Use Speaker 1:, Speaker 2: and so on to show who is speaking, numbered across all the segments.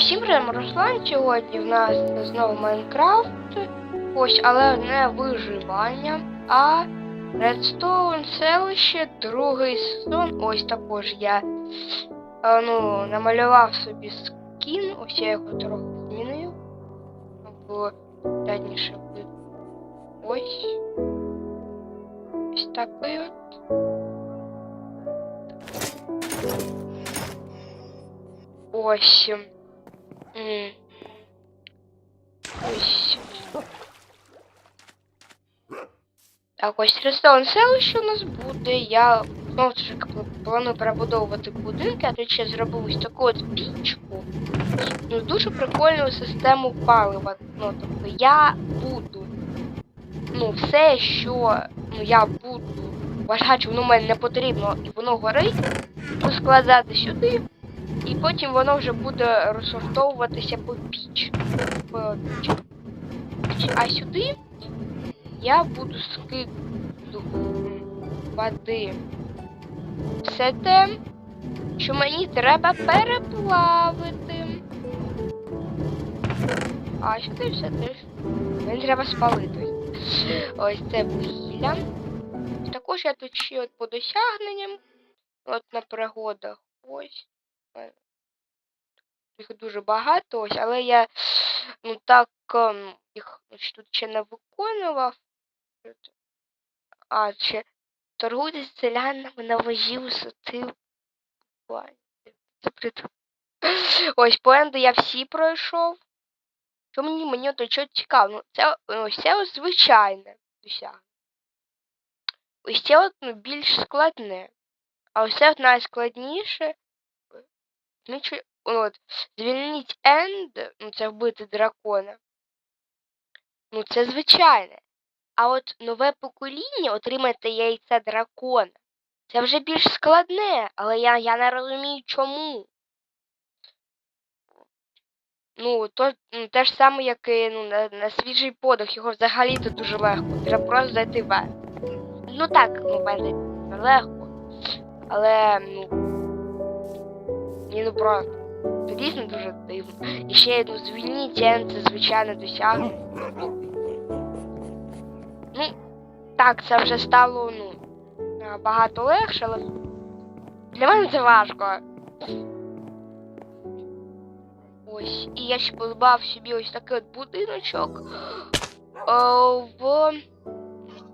Speaker 1: Всім привіт, Руслан. Сьогодні в нас знову Майнкрафт. Ось, але не виживання, а Редстоун селище, другий сезон. Ось також я ну, намалював собі скін. Ось я його трохи змінив. Було датніше видно. Ось. Ось такий от. Ось. М. Ось. Так, ось ресторан селище у нас буде. Я знову ж планую перебудовувати будинки, а тут ще зробив ось таку от пічку. Ну, дуже прикольну систему палива. Ну, тобто я буду. Ну, все, що ну, я буду що воно мені не потрібно і воно горить, складати сюди. І потім воно вже буде розсортовуватися по піч. По піч. А сюди я буду скидувати все те, що мені треба переплавити. А сюди все те, мені треба спалити. Ось це вугілля. Також я тут ще от по досягненням, от на пригодах. Ось. Е, Їх дуже багато, ось, але я ну так ем, їх тут ще не виконував. А, ще торгуйте з селянами на вожі висоти. Ось по енду я всі пройшов. Що мені мені то що цікаво? Ну, це ось це ось звичайне. Ось це от ну, більш складне. А ось це от найскладніше. Нічого, от, звільніть енд, ну це вбити дракона. Ну це звичайне. А от нове покоління отримати яйце дракона. Це вже більш складне, але я, я не розумію чому. Ну, то ну, те ж саме, як і ну, на, на свіжий подих, його взагалі то дуже легко. Треба просто зайти в. Ну так, ну не легко. Але, ну. Ні, ну просто. Це дійсно дуже дивно. І ще ну, звільніть це звичайно досягнення. Ну, так, це вже стало, ну, набагато легше, але для мене це важко. Ось, і я ще подобав собі ось такий от будиночок о, в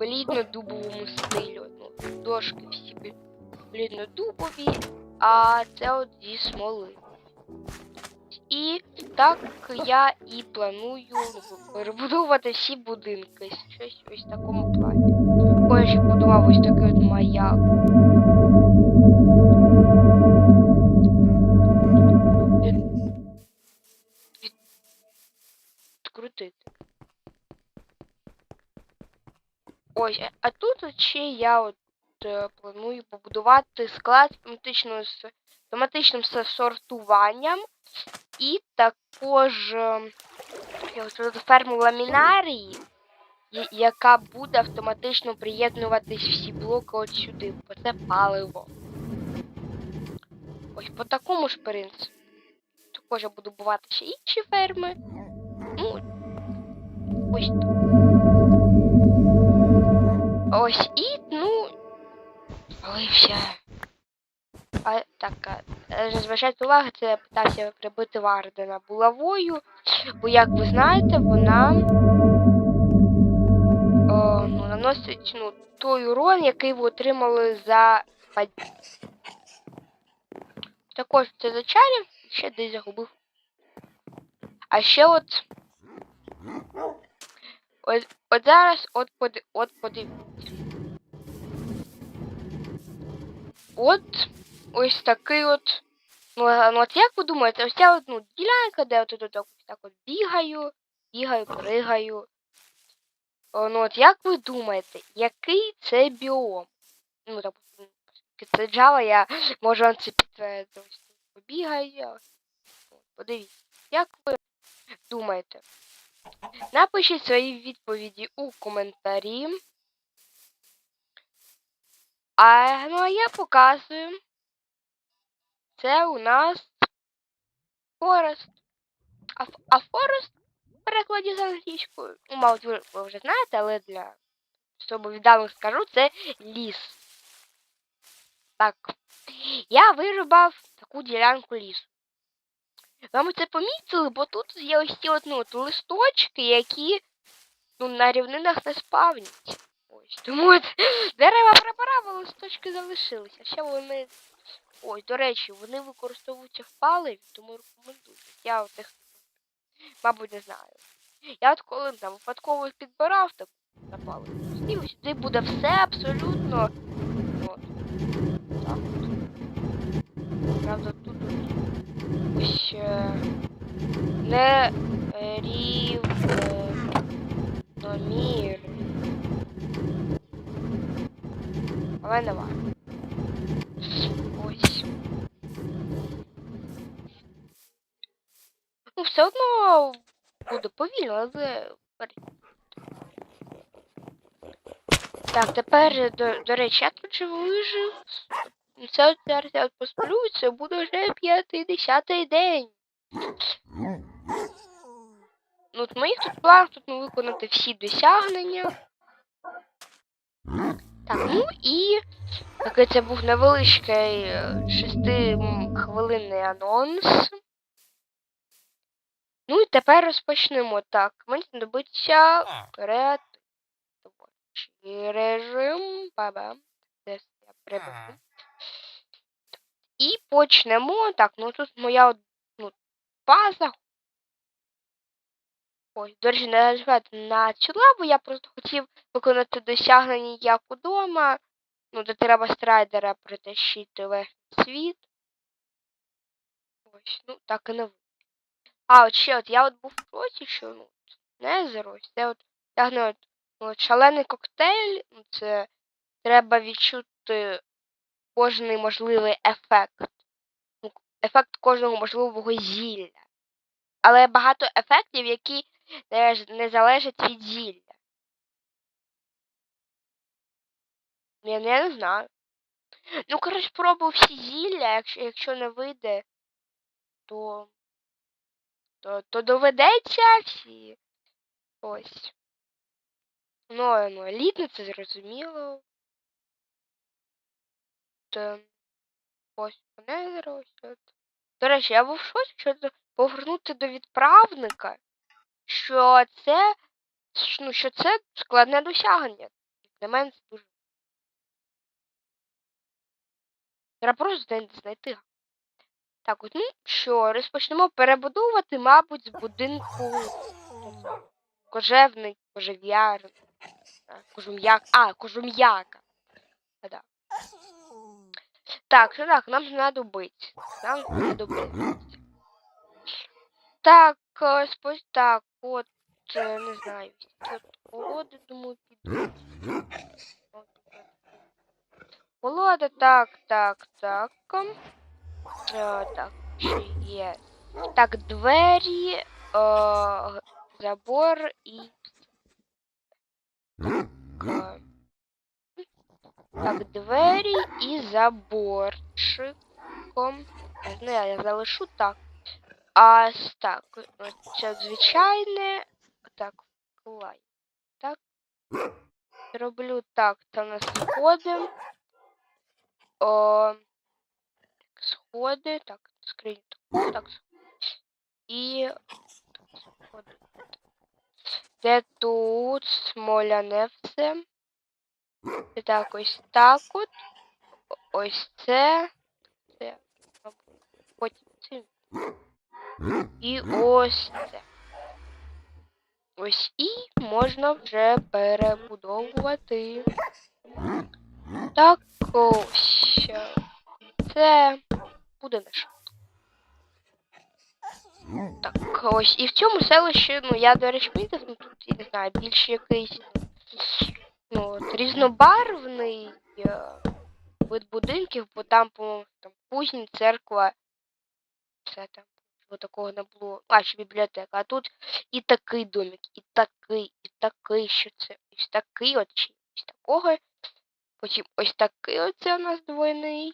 Speaker 1: блідно-дубовому стилю. Ну, дошки всі блідно-дубові, а це от зі смоли. І так я і планую перебудовувати всі будинки. Щось ось в такому плані. Я ще будував ось такий от маяк. Відкрутити. Ось, а- тут от ще я от планую побудувати склад з автоматичним сортуванням і також е, ферму ламінарії, яка буде автоматично приєднуватись всі блоки от сюди, бо це паливо. Ось по такому ж принципу. Також я буду будувати ще інші ферми. Ну, ось. Ось і, ну, спалився. А, так, зважайте увагу, це я питався прибити Вардена булавою, бо, як ви знаєте, вона о, ну, наносить ну, той урон, який ви отримали за. Також це за чарів, ще десь загубив. А ще от. От, от зараз от поди, от подивіться. От ось такий от. Ну, ну от як ви думаєте, ось ця от, ну, ділянка, де я тут так, так от бігаю, бігаю, пригаю. Ну от як ви думаєте, який це біом? Ну, так, це Java, я можу вам це підтвердити. Побігаю. От, Подивіться, як ви думаєте? Напишіть свої відповіді у коментарі. А, ну, а я показую. Це у нас Форест. А, а Forest в перекладі з англійською. Ну, ви, ви вже знаєте, але для особо відданих скажу, це ліс. Так. Я вирубав таку ділянку лісу. Ви це помітили, бо тут є ось ці от, ну, от листочки, які ну, на рівнинах не спавнять. Тому дерева прибрав, а листочки залишилися. Ще вони. Ось, до речі, вони використовуються в паливі, тому рекомендую. Я от мабуть, не знаю. Я от коли там випадково їх підбирав, так на паливі. І ось сюди буде все абсолютно. От. Так. от. Правда, тут от ось е, не е, не варто. Ось. Ну, все одно буде повільно, але. Так, тепер, до, до речі, я тут же вижив. Це зараз я посплю, це буде вже 50-й день. Ну, от моїх тут планах тут ну, виконати всі досягнення. Так, ну і такий це був невеличкий е, шестихвилинний анонс. Ну і тепер розпочнемо. Так, мені знадобиться креативний режим. Баба. Десь я приберу. І почнемо. Так, ну тут моя ну, база. Ой, до речі, не нажимайте на цю лаву, я просто хотів виконати досягнення як удома. Ну, де треба страйдера притащити верхній світ. Ось, ну, так і не вийде. А, от ще от я от був в проті, що ну, не ось Це от тягне от, ну, от шалений коктейль, ну, це треба відчути кожний можливий ефект. Ефект кожного можливого зілля. Але багато ефектів, які не залежать від зілля. Я, не знаю. Ну, коротше, спробую всі зілля, якщо, якщо не вийде, то, то, то доведеться всі. Ось. Ну, ну, елітне, це зрозуміло. Та, ось, не ось. До речі, я був в шоці, що повернути до відправника, що це, ну, що це складне досягнення. Для мене це дуже. Треба просто знай- знайти. Так, от, ну що, розпочнемо перебудовувати, мабуть, з будинку кожевник, кожев'яр, кожум'як. А, кожум'яка. Да. Так, ну так, нам знадобиться. Нам знадобиться. Так, е, спось так, от, е, не знаю, от колоди, думаю, підуть. От, от. Так, так, так. Е, так, що є. Так, двері, е, забор і. Е, так, двері і заборчиком. Не знаю, я залишу так. А так, це звичайне. Так, вклай. Так. Зроблю так, у нас сходи. О, сходи. Так, скринь таку, так. І Так, сходи. Де тут смоляне все. Так, ось так от. Ось це. Це. Потім це. І ось це. Ось і можна вже перебудовувати. Так ось. Це буде наше. Так, ось. І в цьому селищі, ну я, до речі, помітив, ну тут, я не знаю, більш якийсь ну, от, різнобарвний е, вид будинків, бо там, по-моєму, там кузні, церква, все там. Бо такого не було. А, ще бібліотека. А тут і такий домик, і такий, і такий, що це ось такий от чи ось такого. Потім ось такий оце у нас двойний.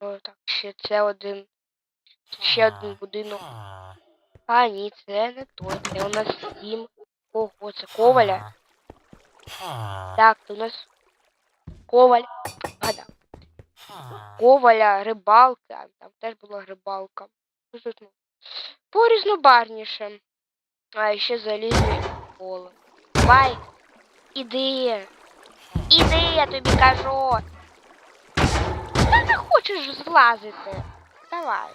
Speaker 1: О, так, ще це один. Ще один будинок. А, ні, це не той. Це у нас сім. Ого, це коваля. Так, це у нас коваль. Гадав. Коваля, рибалка. Там теж була рибалка. Ну, тут, ну, Порізнобарніше. А ще залізне поле. Давай. Іди. Іди, я тобі кажу. Ти не хочеш злазити. Давай.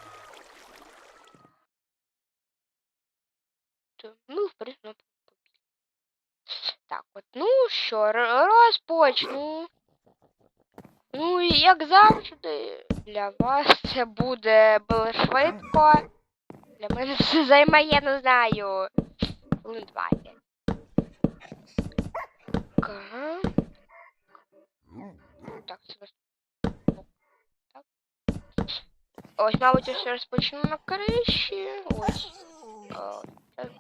Speaker 1: Ну, в принципі, так, от, ну що, розпочну. Ну, і як завжди, для вас це буде було швидко. Для мене це займе, я не знаю. Хвилин 20. Ага. Так, це вас. Так. Ось, мабуть, все розпочну на криші. Ось. О, так.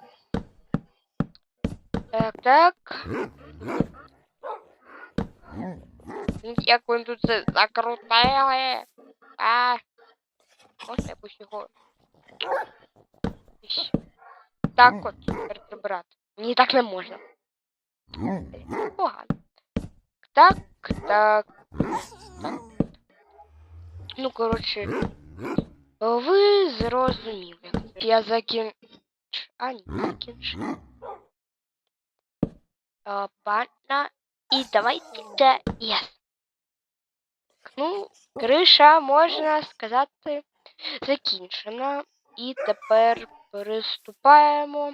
Speaker 1: Так, так. Ну, Як ви тут це закрутили? А. Можна якось його. Іщ. Так от, тепер прибирати. Ні, так не можна. Погано. Так, так. так. Ну, коротше. Ви зрозуміли. Я закін... А, ні, закінчу. А, Пана. І давайте єс. Ну, криша, можна сказати, закінчена. І тепер приступаємо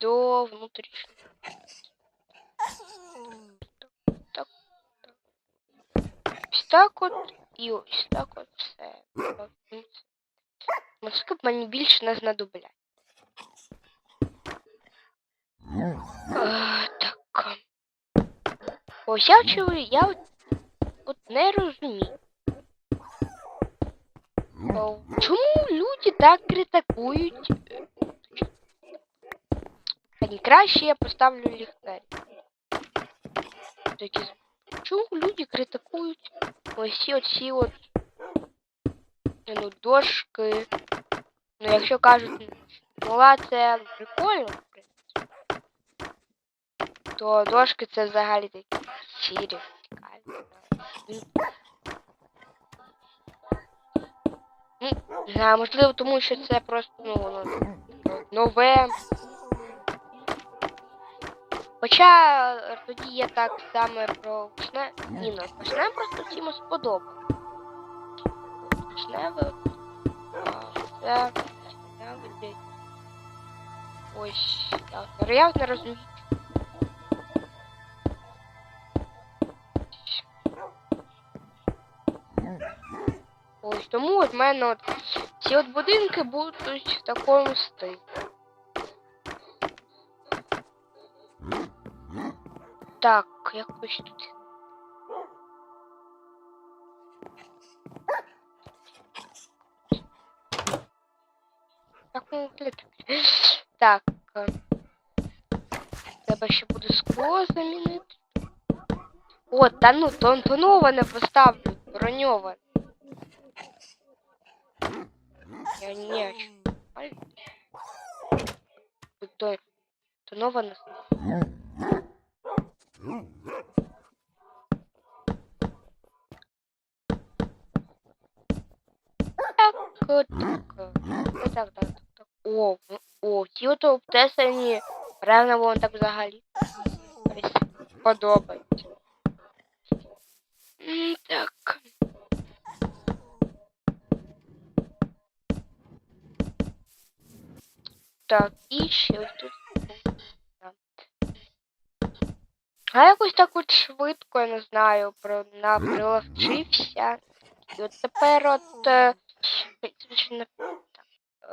Speaker 1: до внутрішнього. Так, так. Ось так от і ось так от все. Москип мені більше не знадоблять. Так. Ось я чую, я от, от не розумію. Чому люди так критикують? Та краще я поставлю ліхтарь. Такі Чому люди критикують ось оці от ну, дошки? Ну, якщо кажуть, ну це прикольно, то дошки це взагалі такі не знаю, можливо, тому що це просто ну, нове. Хоча тоді я так саме про вишне. Ні, ну вишне просто всім сподобалось. Вишневе. а, Це. Ось. Я не розумію. Тому от мене от ці от будинки будуть в такому стилі. Так, якось тут. Так, ну, е, Треба ще буде скло замінити. О, та ну, то тоноване поставлю, броньоване. Я не То, тоноване. Так, от так. Ось так, так, так, так. О, м, о, ті ото обтесані. Правильно, воно так взагалі. Ось Подобається. М, Так. Так, і ще ось тут. А якось так от швидко, я не знаю, про приловчився. І от тепер от е,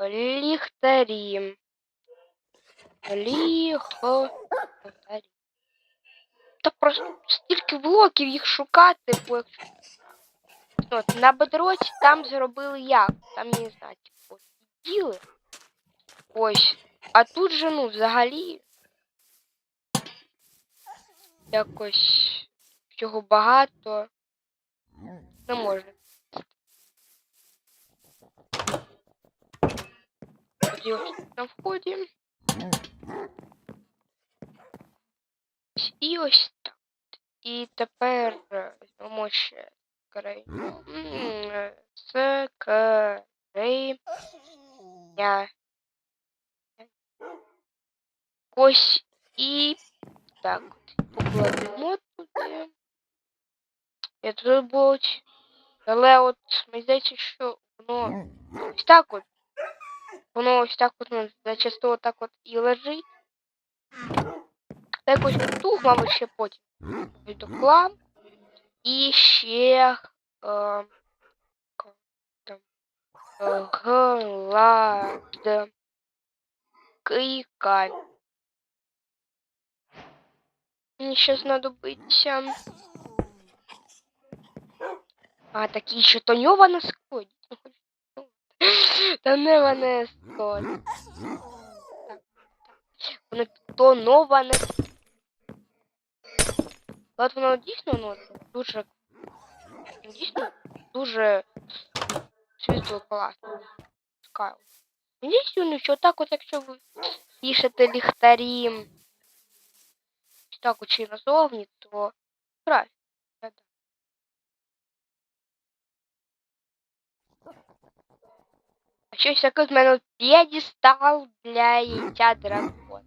Speaker 1: ліхтарі. Ліхтарі. Та просто стільки блоків їх шукати, бо От, на бедроці там зробили як? Там я не знаю, типу, діли. Ось. А тут же, ну, взагалі. Якось всього багато. Не можна. на вході. І ось так. І тепер е, візьмемо ще скриню. М, е, Скриня. Ось і так. Покладемо туди. Тут будь. Але от мені здається, що воно ось так от. Воно ось так от ну, зачасту отак от і лежить. Так ось ту главу ще потім відокла. І ще е, там, е, глад кийка. Мені ще знадобиться. А, такі ще тоньоване скло. Дійсно хочу тоньоване. Тоньоване скло. Так, так. Воно тоноване. От воно дійсно ну, дуже дійсно дуже світло класно. Мені дійсно, що так от, якщо ви пишете ліхтарі так от чи назовні, то краще. А щось таке з мене п'єдістал для яйця дракона.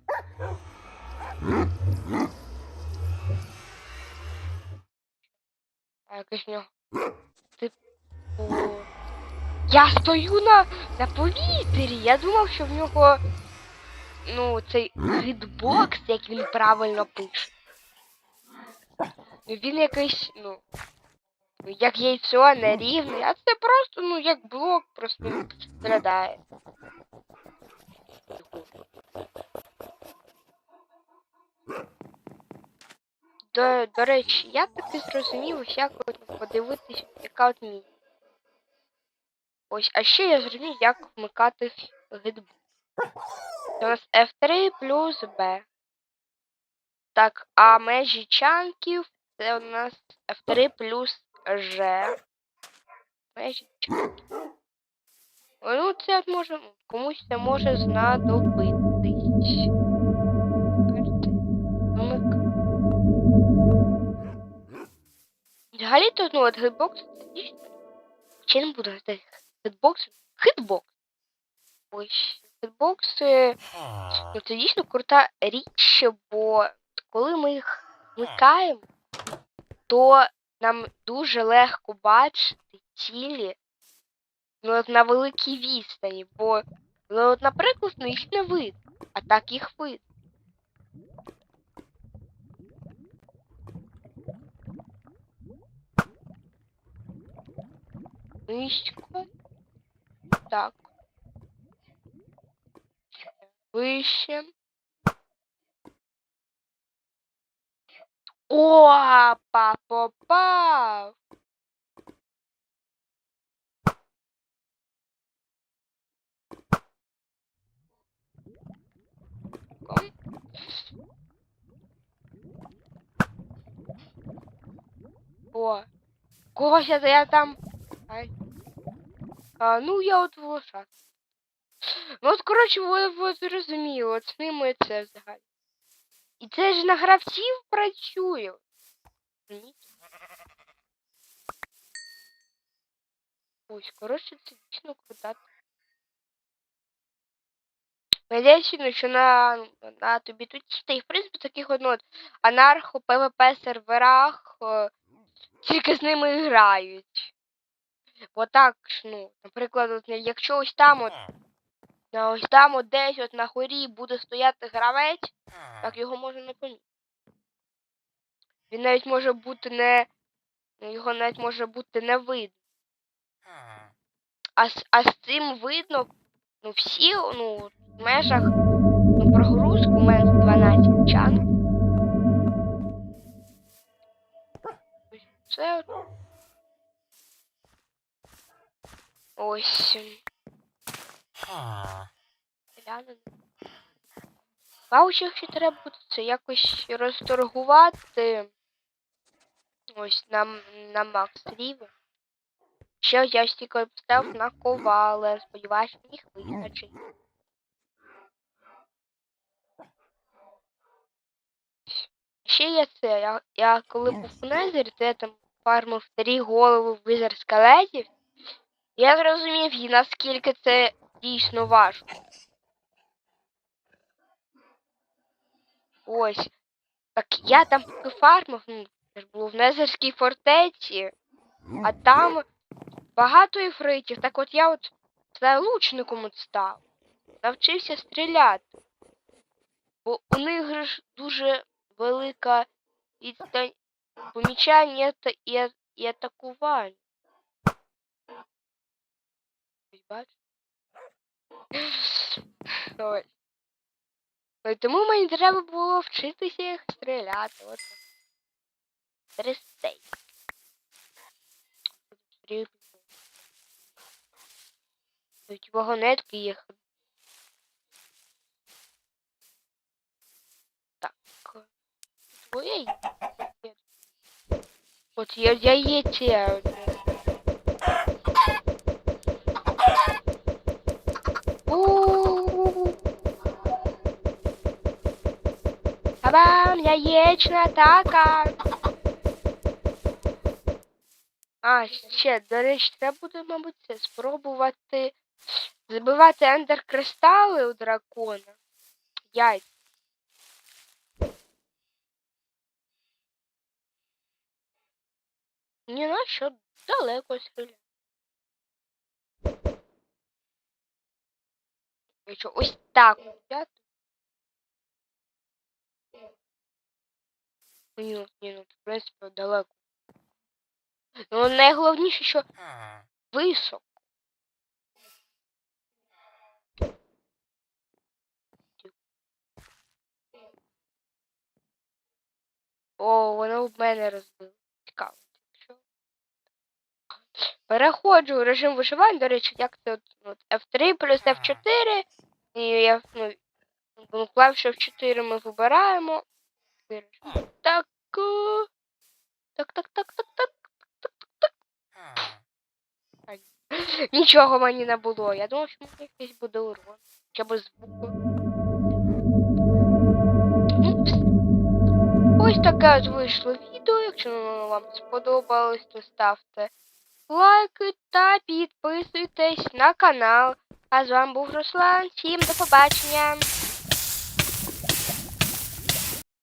Speaker 1: А якось в нього. Типу. Я стою на, на повітрі. Я думав, що в нього. Ну, цей хітбокс, як він правильно пише. Ну, Він якийсь, ну. Як яйцо нерівний, а це просто, ну, як блок, просто виглядає. До, до речі, я таки зрозумів, як подивитись, яка от мій. Ось, а ще я зрозумів, як вмикати гидбу. Нас F3 плюс B. Так, а межі чанків це у нас F3 плюс G. Межі чанків. Ну, це може, комусь це може знадобитись. Взагалі тут, ну, от гитбокс, дійсно. Чи не буду говорити хитбокс? Хитбокс. Ось хитбокси, ну це дійсно крута річ, бо коли ми їх вмикаємо, то нам дуже легко бачити цілі ну, от на великій відстані, бо, ну, от, наприклад, ну, їх не видно, а так їх видно. Низько. Так. Вище. О, попав. Ком. О, когось я, я там. Ай. А, ну я от волоша. Ну от, коротше, ви, зрозуміли, з ними це взагалі. І це ж на гравців працює. Ось, коротше, це дійсно крута. Надіюся, що на, на тобі тут та і в принципі таких от, ну, от анархо ПВП серверах е, тільки з ними грають. Бо так ну, наприклад, от, якщо ось там от на ось там от десь от на горі буде стояти гравець, так його можна не помітити. Він навіть може бути не. Його навіть може бути не видно. А а з цим видно, ну всі, ну, в межах ну, прогрузку у мене 12 чан. Ось Це от. Ось. Реально Ваучер ще треба буде це якось розторгувати. Ось на на макс рівень. Ще я стільки поставив на ковале. Сподіваюсь, їх вистачить. Ще є це. Я я коли був в Незері, це там фармив три голови в визер скелетів. Я зрозумів, наскільки це дійсно важко. Ось. Так я там поки фармив, ну, це ж було в Незерській фортеці, а там багато ефритів. Так от я от став лучником от став. Навчився стріляти. Бо у них ж дуже велика відстань помічання та і, і атакування. Ось бачиш? Ось. Ну, і Тому мені треба було вчитися їх стріляти. От. Трестей. Тут вагонетки їх. Так. Твоє. От я, я Та-бам! Яєчна атака! А, ще, до речі, треба буде, мабуть, це спробувати забивати ендер-кристали у дракона. Яйця. Ні на що далеко стріляти. Якщо ось так. Ні, ну, ні, ну, в принципі, далеко. Ну, найголовніше, що високо. О, воно в мене розбило. Цікаво. Переходжу в режим вишивання, до речі, як це от, от F3 плюс F4. І я ну, ну, клавішу F4 ми вибираємо. Так. е, Так, так, так, так, так. Нічого мені не було. Я думав, що мені якийсь буде урон. Хоча б звуку. Ну, Ось таке от вийшло відео. Якщо воно вам сподобалось, то ставте лайки та підписуйтесь на канал. А з вами був Руслан. Всім до побачення.